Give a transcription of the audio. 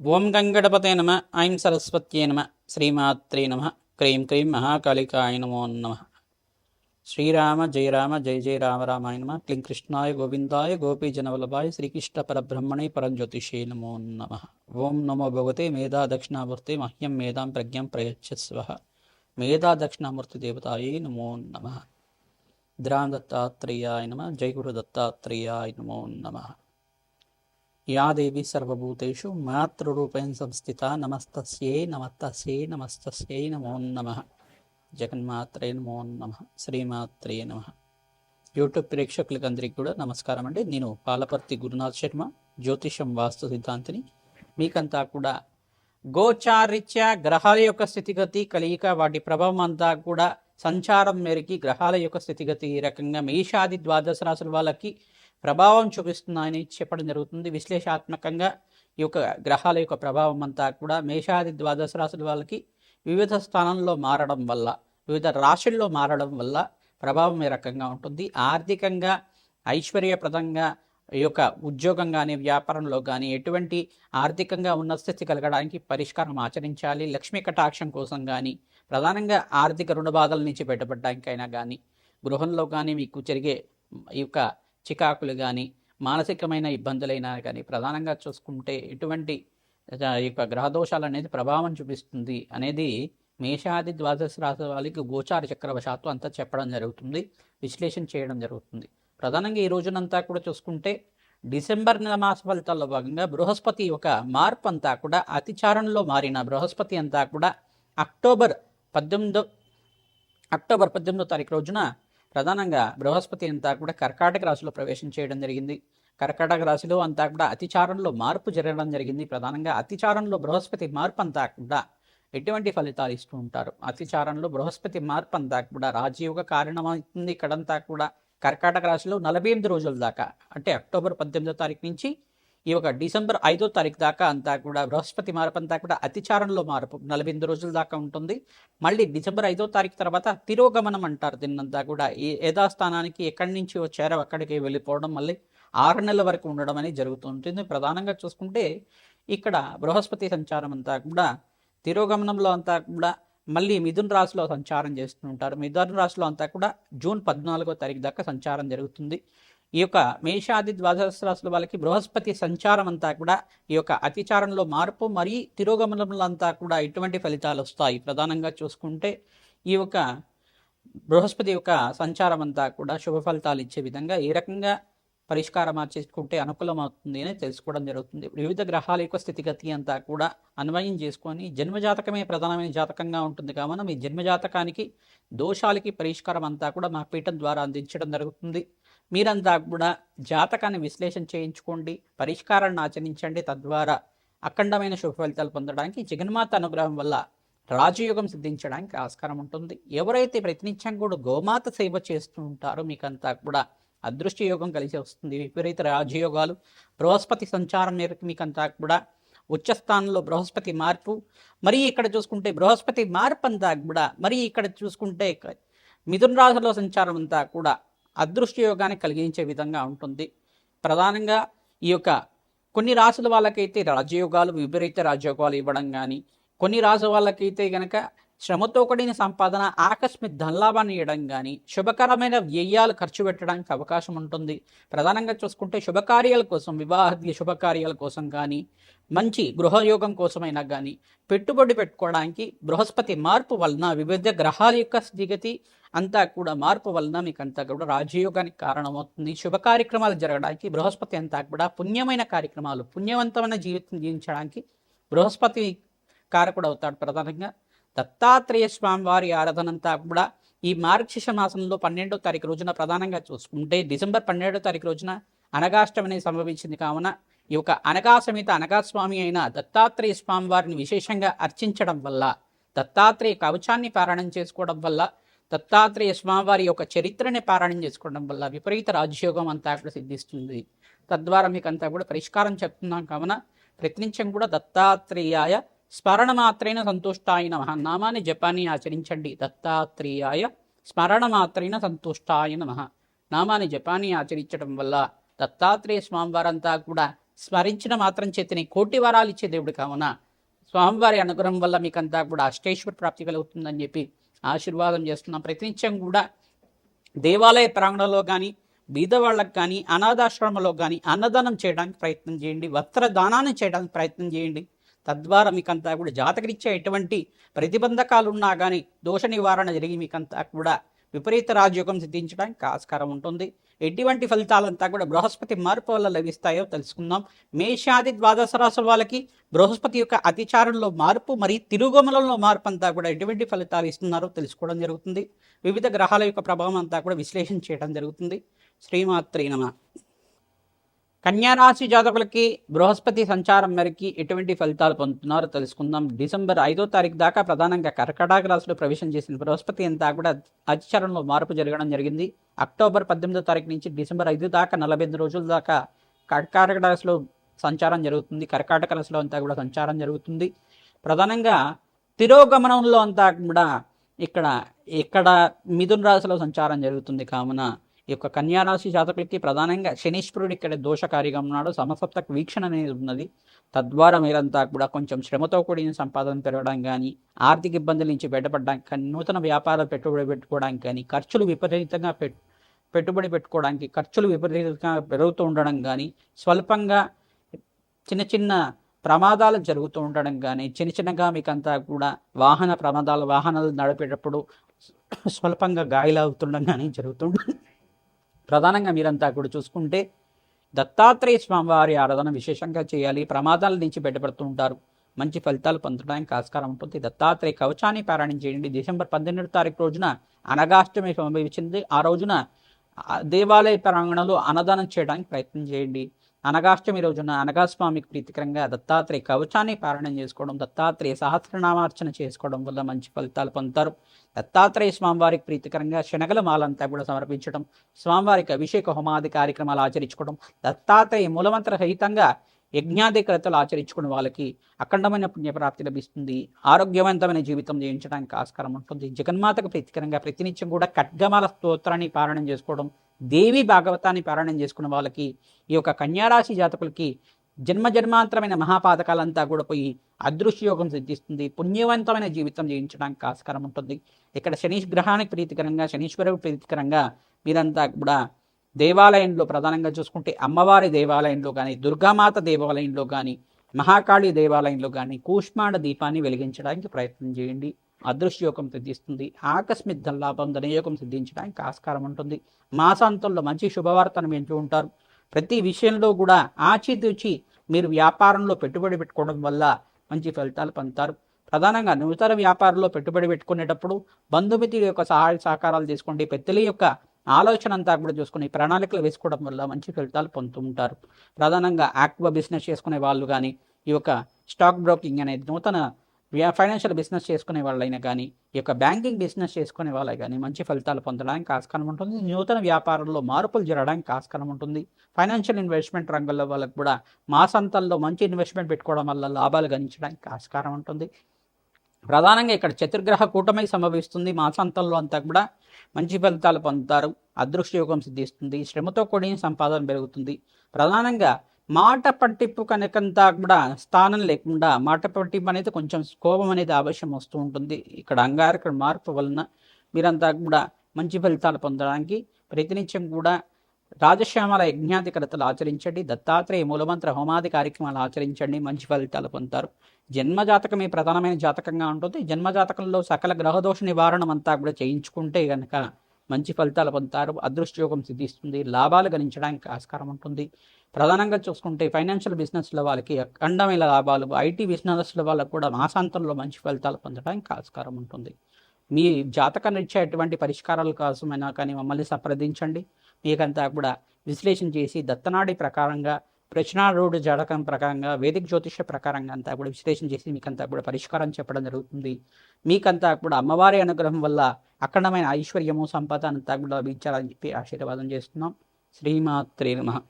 ఓం గంగణపతే నమ ఐం సరస్వత్యే నమ శ్రీమాత్రే నమ క్రీం క్రీం మహాకాళికాయ నమో నమ. శ్రీరామ జయ రామ జయ జయ రామ రామాయ నమ క్లీం కృష్ణాయ గోవిందాయ గోపీజనవల్లభాయ శ్రీకృష్ణ పరబ్రహ్మణే పరంజ్యోతిషే నమో నమ. ఓం నమో భగవతే మేధా దక్షిణామూర్తి మహ్యం మేధాం ప్రజ్ఞం ప్రయచ్చస్వ. మేధా దక్షిణామూర్తి దేవతాయే నమో నమ. ద్రాం దత్తాత్రేయాయ నమ జయ గురు దత్తాత్రేయాయ నమో నమ. యా దేవి సర్వభూతేషు మాతృరూపేణ సంస్థిత నమస్తస్యై నమస్తస్యై నమస్తస్యై నమో నమ. జగన్మాత్రే నమో నమ. శ్రీమాత్రే నమ. యూట్యూబ్ ప్రేక్షకులకందరికీ కూడా నమస్కారం అండి. నేను పాలపర్తి గురునాథ్ శర్మ జ్యోతిషం వాస్తు సిద్ధాంతిని. మీకంతా కూడా గోచారిత్య గ్రహాల యొక్క స్థితిగతి కలియిక వాటి ప్రభావం అంతా కూడా సంచారం మేరకి గ్రహాల యొక్క స్థితిగతి ఈ రకంగా మేషాది ద్వాదశ రాశుల వాళ్ళకి ప్రభావం చూపిస్తున్నాయని చెప్పడం జరుగుతుంది. విశ్లేషాత్మకంగా ఈ యొక్క గ్రహాల యొక్క ప్రభావం అంతా కూడా మేషాది ద్వాదశ రాశుల వాళ్ళకి వివిధ స్థానంలో మారడం వల్ల వివిధ రాశుల్లో మారడం వల్ల ప్రభావం ఈ రకంగా ఉంటుంది. ఆర్థికంగా ఐశ్వర్యప్రదంగా ఈ యొక్క ఉద్యోగం కానీ వ్యాపారంలో కానీ ఎటువంటి ఆర్థికంగా ఉన్న స్థితి కలగడానికి పరిష్కారం ఆచరించాలి. లక్ష్మీ కటాక్షం కోసం కానీ ప్రధానంగా ఆర్థిక రుణ బాధల నుంచి బయటపడడానికైనా కానీ గృహంలో కానీ మీకు జరిగే ఈ యొక్క చికాకులు కానీ మానసికమైన ఇబ్బందులైనా కానీ ప్రధానంగా చూసుకుంటే ఎటువంటి ఈ యొక్క గ్రహదోషాలు అనేది ప్రభావం చూపిస్తుంది అనేది మేషాది ద్వాదశ రాశి వాళ్ళకి గోచార చక్రవశాత్తు అంతా చెప్పడం జరుగుతుంది విశ్లేషణ చేయడం జరుగుతుంది. ప్రధానంగా ఈ రోజునంతా కూడా చూసుకుంటే డిసెంబర్ నెల మాస ఫలితాల్లో భాగంగా బృహస్పతి ఒక మార్పు అంతా కూడా అతిచారణలో మారిన బృహస్పతి అంతా కూడా అక్టోబర్ పద్దెనిమిదో అక్టోబర్ పద్దెనిమిదో తారీఖు రోజున ప్రధానంగా బృహస్పతి అంతా కూడా కర్కాటక రాశిలో ప్రవేశం చేయడం జరిగింది. కర్కాటక రాశిలో అంతా కూడా అతిచారంలో మార్పు జరగడం జరిగింది. ప్రధానంగా అతిచారంలో బృహస్పతి మార్పు అంతా కూడా ఎటువంటి ఫలితాలు ఇస్తూ ఉంటారు? అతిచారంలో బృహస్పతి మార్పు అంతా కూడా రాజయోగ కారణమవుతుంది. ఇక్కడంతా కూడా కర్కాటక రాశిలో నలభై ఎనిమిది రోజుల దాకా అంటే అక్టోబర్ పద్దెనిమిదో తారీఖు నుంచి ఈ ఒక డిసెంబర్ ఐదో తారీఖు దాకా అంతా కూడా బృహస్పతి మార్పు అంతా కూడా అతిచారంలో మార్పు. నలభై ఎనిమిది రోజుల దాకా ఉంటుంది. మళ్ళీ డిసెంబర్ ఐదో తారీఖు తర్వాత తిరోగమనం అంటారు. దీన్నంతా కూడా ఈ యథాస్థానానికి ఎక్కడి నుంచి వచ్చారో అక్కడికి వెళ్ళిపోవడం మళ్ళీ ఆరు నెలల వరకు ఉండడం అనేది జరుగుతుంటుంది. ప్రధానంగా చూసుకుంటే ఇక్కడ బృహస్పతి సంచారం అంతా కూడా తిరోగమనంలో అంతా కూడా మళ్ళీ మిథున్ రాశిలో సంచారం చేస్తూ ఉంటారు మిథున్ రాశిలో అంతా కూడా జూన్ పద్నాలుగో తారీఖు దాకా సంచారం జరుగుతుంది. ఈ యొక్క మేషాది ద్వాదశ రాశుల వాళ్ళకి బృహస్పతి సంచారం అంతా కూడా ఈ యొక్క అతిచారంలో మార్పు మరియు తిరోగమనంలో అంతా కూడా ఎటువంటి ఫలితాలు వస్తాయి. ప్రధానంగా చూసుకుంటే ఈ యొక్క బృహస్పతి యొక్క సంచారం అంతా కూడా శుభ ఫలితాలు ఇచ్చే విధంగా ఏ రకంగా పరిష్కారం మార్చేసుకుంటే అనుకూలమవుతుంది అని తెలుసుకోవడం జరుగుతుంది. వివిధ గ్రహాల యొక్క స్థితిగతి అంతా కూడా అన్వయం చేసుకొని జన్మజాతకమే ప్రధానమైన జాతకంగా ఉంటుంది. కావున మీ జన్మజాతకానికి దోషాలకి పరిష్కారం అంతా కూడా మా పీఠం ద్వారా అందించడం జరుగుతుంది. మీరంతా కూడా జాతకాన్ని విశ్లేషణ చేయించుకోండి పరిష్కారాన్ని ఆచరించండి తద్వారా అఖండమైన శుభ ఫలితాలు పొందడానికి జగన్మాత అనుగ్రహం వల్ల రాజయోగం సిద్ధించడానికి ఆస్కారం ఉంటుంది. ఎవరైతే ప్రతినిత్యం కూడా గోమాత సేవ చేస్తూ ఉంటారో మీకంతా కూడా అదృష్ట యోగం కలిసి వస్తుంది. విపరీత రాజయోగాలు బృహస్పతి సంచారం మేరకు మీకంతా కూడా ఉచ్చస్థానంలో బృహస్పతి మార్పు మరీ ఇక్కడ చూసుకుంటే బృహస్పతి మార్పు అంతా కూడా మరీ ఇక్కడ చూసుకుంటే మిథున రాశిలో సంచారం అంతా కూడా అదృష్ట యోగాన్ని కలిగించే విధంగా ఉంటుంది. ప్రధానంగా ఈ యొక్క కొన్ని రాసుల వాళ్ళకైతే రాజయోగాలు విపరీత రాజయోగాలు ఇవ్వడం కానీ కొన్ని రాసు వాళ్ళకైతే కనుక శ్రమతో కూడిన సంపాదన ఆకస్మిక ధనలాభాన్ని ఇవ్వడం కానీ శుభకరమైన వ్యయాలు ఖర్చు పెట్టడానికి అవకాశం ఉంటుంది. ప్రధానంగా చూసుకుంటే శుభకార్యాల కోసం వివాహ శుభకార్యాల కోసం కానీ మంచి గృహయోగం కోసమైనా కానీ పెట్టుబడి పెట్టుకోవడానికి బృహస్పతి మార్పు వలన వివిధ గ్రహాల యొక్క స్థితిగతి అంతా కూడా మార్పు వలన మీకు అంతా కూడా రాజయోగానికి కారణమవుతుంది. శుభ కార్యక్రమాలు జరగడానికి బృహస్పతి అంతా కూడా పుణ్యమైన కార్యక్రమాలు పుణ్యవంతమైన జీవితం జీవించడానికి బృహస్పతి కారకుడు అవుతాడు ప్రధానంగా. దత్తాత్రేయ స్వామి వారి ఆరాధనంతా కూడా ఈ మార్గశిష మాసంలో పన్నెండో తారీఖు రోజున ప్రధానంగా చూసుకుంటే డిసెంబర్ పన్నెండో తారీఖు రోజున అనగాష్టం సంభవించింది కావున ఈ యొక్క అనగా సమేత అనగాస్వామి అయిన దత్తాత్రేయ స్వామి వారిని విశేషంగా అర్చించడం వల్ల దత్తాత్రేయ కవచాన్ని పారాయణం చేసుకోవడం వల్ల దత్తాత్రేయ స్వామివారి యొక్క చరిత్రని పారాయణం చేసుకోవడం వల్ల విపరీత రాజయోగం అంతా కూడా సిద్ధిస్తుంది. తద్వారా మీకు అంతా కూడా పరిష్కారం చెప్తున్నాం కావున ప్రతినిత్యం కూడా దత్తాత్రేయాయ స్మరణ మాత్రైన సంతుష్టాయ నమ. నామాన్ని జపాన్ని ఆచరించండి. దత్తాత్రేయాయ స్మరణ మాత్రైన సంతుష్టాయ నమ. నామాన్ని జపాన్ని ఆచరించడం వల్ల దత్తాత్రేయ స్వామివారంతా కూడా స్మరించిన మాత్రం చేతిని కోటి వరాలు ఇచ్చే దేవుడు కావున స్వామివారి అనుగ్రహం వల్ల మీకంతా కూడా అష్టేశ్వర ప్రాప్తి కలుగుతుందని చెప్పి ఆశీర్వాదం చేస్తున్నాం. ప్రతినిత్యం కూడా దేవాలయ ప్రాంగణంలో కానీ బీదవాళ్ళకు కానీ అనాథాశ్రమంలో కానీ అన్నదానం చేయడానికి ప్రయత్నం చేయండి. వస్త్ర దానాన్ని చేయడానికి ప్రయత్నం చేయండి. తద్వారా మీకంతా కూడా జాతకరిచ్చే ఎటువంటి ప్రతిబంధకాలు ఉన్నా కానీ దోష నివారణ జరిగి మీకంతా కూడా విపరీత రాజయోగం సిద్ధించడానికి ఆస్కారం ఉంటుంది. ఎటువంటి ఫలితాలంతా కూడా బృహస్పతి మార్పు వల్ల లభిస్తాయో తెలుసుకుందాం. మేషాది ద్వాదశ రాసుల వాళ్ళకి బృహస్పతి యొక్క అతిచారంలో మార్పు మరియు తిరుగుమలలో మార్పు అంతా కూడా ఎటువంటి ఫలితాలు ఇస్తున్నారో తెలుసుకోవడం జరుగుతుంది. వివిధ గ్రహాల యొక్క ప్రభావం అంతా కూడా విశ్లేషణ చేయడం జరుగుతుంది. శ్రీమాత్రి నమ. కన్యారాశి జాతకులకి బృహస్పతి సంచారం మేరకి ఎటువంటి ఫలితాలు పొందుతున్నారో తెలుసుకుందాం. డిసెంబర్ ఐదో తారీఖు దాకా ప్రధానంగా కర్కటాక రాశిలో ప్రవేశం చేసిన బృహస్పతి అంతా కూడా అతిచరణలో మార్పు జరగడం జరిగింది. అక్టోబర్ పద్దెనిమిదో తారీఖు నుంచి డిసెంబర్ ఐదు దాకా నలభై ఎనిమిది రోజుల దాకా కర్కాటక రాశిలో సంచారం జరుగుతుంది. కర్కాటక రాశిలో అంతా కూడా సంచారం జరుగుతుంది. ప్రధానంగా తిరోగమనంలో అంతా కూడా ఇక్కడ ఇక్కడ మిథున రాశిలో సంచారం జరుగుతుంది కావున ఈ యొక్క కన్యారాశి జాతకులకి ప్రధానంగా శనీశ్వరుడు ఇక్కడ దోషకారిగా ఉన్నాడు. సమసప్తక వీక్షణ అనేది ఉన్నది. తద్వారా మీరంతా కూడా కొంచెం శ్రమతో కూడిన సంపాదన పెరగడం కానీ ఆర్థిక ఇబ్బందుల నుంచి బయటపడడానికి కానీ నూతన వ్యాపారాలు పెట్టుబడి పెట్టుకోవడానికి కానీ ఖర్చులు విపరీతంగా పెట్టుబడి పెట్టుకోవడానికి ఖర్చులు విపరీతంగా పెరుగుతూ ఉండడం కానీ స్వల్పంగా చిన్న చిన్న ప్రమాదాలు జరుగుతూ ఉండడం కానీ చిన్న చిన్నగా మీకంతా కూడా వాహన ప్రమాదాలు వాహనాలు నడిపేటప్పుడు స్వల్పంగా గాయాలు అవుతుండడం కానీ జరుగుతుంటుంది. ప్రధానంగా మీరంతా కూడా చూసుకుంటే దత్తాత్రేయ స్వామివారి ఆరాధన విశేషంగా చేయాలి. ప్రమాదాల నుంచి బయటపడుతూ ఉంటారు. మంచి ఫలితాలు పొందడానికి ఆస్కారం ఉంటుంది. దత్తాత్రేయ కవచాన్ని పారాయణం చేయండి. డిసెంబర్ పద్దెనిమిది తారీఖు రోజున అనగాష్టమి సంభవించింది. ఆ రోజున దేవాలయ ప్రాంగణంలో అన్నదానం చేయడానికి ప్రయత్నం చేయండి. అనగాష్టమి రోజున అనగాస్వామికి ప్రీతికరంగా దత్తాత్రేయ కవచాన్ని పారాయణం చేసుకోవడం దత్తాత్రేయ సహస్రనామార్చన చేసుకోవడం వల్ల మంచి ఫలితాలు పొందుతారు. దత్తాత్రేయ స్వామివారికి ప్రీతికరంగా శనగల మాలంతా కూడా సమర్పించడం స్వామివారికి అభిషేక హోమాది కార్యక్రమాలు ఆచరించుకోవడం దత్తాత్రేయ మూలమంత్ర సహితంగా యజ్ఞాది క్రతలు ఆచరించుకున్న వాళ్ళకి అఖండమైన పుణ్యప్రాప్తి లభిస్తుంది. ఆరోగ్యవంతమైన జీవితం జీవించడానికి ఆస్కారం ఉంటుంది. జగన్మాతకు ప్రీతికరంగా ప్రతినిత్యం కూడా ఖడ్గమాల స్తోత్రాన్ని పారాయణం చేసుకోవడం దేవి భాగవతాన్ని పారాయణం చేసుకున్న వాళ్ళకి ఈ యొక్క కన్యారాశి జాతకులకి జన్మ జన్మాంతరమైన మహాపాతకాలంతా కూడా పోయి అదృశ్యయోగం సిద్ధిస్తుంది. పుణ్యవంతమైన జీవితం జీవించడానికి ఆస్కారం ఉంటుంది. ఇక్కడ శనీష్ గ్రహానికి ప్రీతికరంగా శనీశ్వరుడు ప్రీతికరంగా మీరంతా కూడా దేవాలయంలో ప్రధానంగా చూసుకుంటే అమ్మవారి దేవాలయంలో కానీ దుర్గామాత దేవాలయంలో కానీ మహాకాళి దేవాలయంలో కానీ కూష్మాండ దీపాన్ని వెలిగించడానికి ప్రయత్నం చేయండి. అదృశ్యయోగం సిద్ధిస్తుంది. ఆకస్మిక ధనలాభం ధనయోగం సిద్ధించడానికి ఆస్కారం ఉంటుంది. మాసాంతంలో మంచి శుభవార్తను వింటూ ఉంటారు. ప్రతి విషయంలో కూడా ఆచితూచి మీరు వ్యాపారంలో పెట్టుబడి పెట్టుకోవడం వల్ల మంచి ఫలితాలు పొందుతారు. ప్రధానంగా నూతన వ్యాపారంలో పెట్టుబడి పెట్టుకునేటప్పుడు బంధుమిత్రుల యొక్క సహాయ సహకారాలు తీసుకోండి. పెద్దల యొక్క ఆలోచన అంతా కూడా చూసుకుని ప్రణాళికలు వేసుకోవడం వల్ల మంచి ఫలితాలు పొందుతూ ఉంటారు. ప్రధానంగా యాక్వా బిజినెస్ చేసుకునే వాళ్ళు కానీ ఈ యొక్క స్టాక్ బ్రోకింగ్ అనేది నూతన ఫైనాన్షియల్ బిజినెస్ చేసుకునే వాళ్ళైనా కానీ ఈ యొక్క బ్యాంకింగ్ బిజినెస్ చేసుకునే వాళ్ళే కానీ మంచి ఫలితాలు పొందడానికి ఆస్కారం ఉంటుంది. నూతన వ్యాపారంలో మార్పులు జరగడానికి ఆస్కారం ఉంటుంది. ఫైనాన్షియల్ ఇన్వెస్ట్మెంట్ రంగంలో వాళ్ళకు కూడా మాసంతంలో మంచి ఇన్వెస్ట్మెంట్ పెట్టుకోవడం వల్ల లాభాలు గణించడానికి ఆస్కారం ఉంటుంది. ప్రధానంగా ఇక్కడ చతుర్గ్రహ కూటమి సంభవిస్తుంది. మాసాంతంలో అంతా కూడా మంచి ఫలితాలు పొందుతారు. అదృష్టయోగం సిద్ధిస్తుంది. శ్రమతో కూడిన సంపాదన పెరుగుతుంది. ప్రధానంగా మాట పట్టింపు కనుకంతా కూడా స్థానం లేకుండా మాట పట్టింపు అనేది కొంచెం కోపం అనేది ఆవశ్యం వస్తూ ఉంటుంది. ఇక్కడ అంగారక మార్పు వలన మీరంతా కూడా మంచి ఫలితాలు పొందడానికి ప్రతినిత్యం కూడా రాజశ్యామల యజ్ఞాధికరతలు ఆచరించండి దత్తాత్రేయ మూలమంత్ర హోమాది కార్యక్రమాలు ఆచరించండి మంచి ఫలితాలు పొందుతారు. జన్మజాతకమే ప్రధానమైన జాతకంగా ఉంటుంది. జన్మజాతకంలో సకల గ్రహదోష నివారణ అంతా కూడా చేయించుకుంటే కనుక మంచి ఫలితాలు పొందుతారు. అదృష్టయోగం సిద్ధిస్తుంది. లాభాలు గణించడానికి ఆస్కారం ఉంటుంది. ప్రధానంగా చూసుకుంటే ఫైనాన్షియల్ బిజినెస్ల వాళ్ళకి అఖండమైన లాభాలు ఐటీ బిజినెస్ల వాళ్ళకు కూడా మాసాంతంలో మంచి ఫలితాలు పొందడానికి ఆస్కారం ఉంటుంది. మీ జాతకాన్ని ఇచ్చే ఎటువంటి పరిష్కారాల కోసమైనా కానీ మమ్మల్ని సంప్రదించండి. మీకంతా కూడా విశ్లేషణ చేసి దత్తనాడి ప్రకారంగా ప్రశ్నారూఢ జాతకం ప్రకారంగా వేదిక జ్యోతిష ప్రకారంగా అంతా కూడా విశ్లేషణ చేసి మీకంతా కూడా పరిష్కారం చెప్పడం జరుగుతుంది. మీకంతా కూడా అమ్మవారి అనుగ్రహం వల్ల అఖండమైన ఐశ్వర్యము సంపద అంతా కూడా లభించాలని చెప్పి ఆశీర్వాదం చేస్తున్నాం. శ్రీమాత్రే నమ.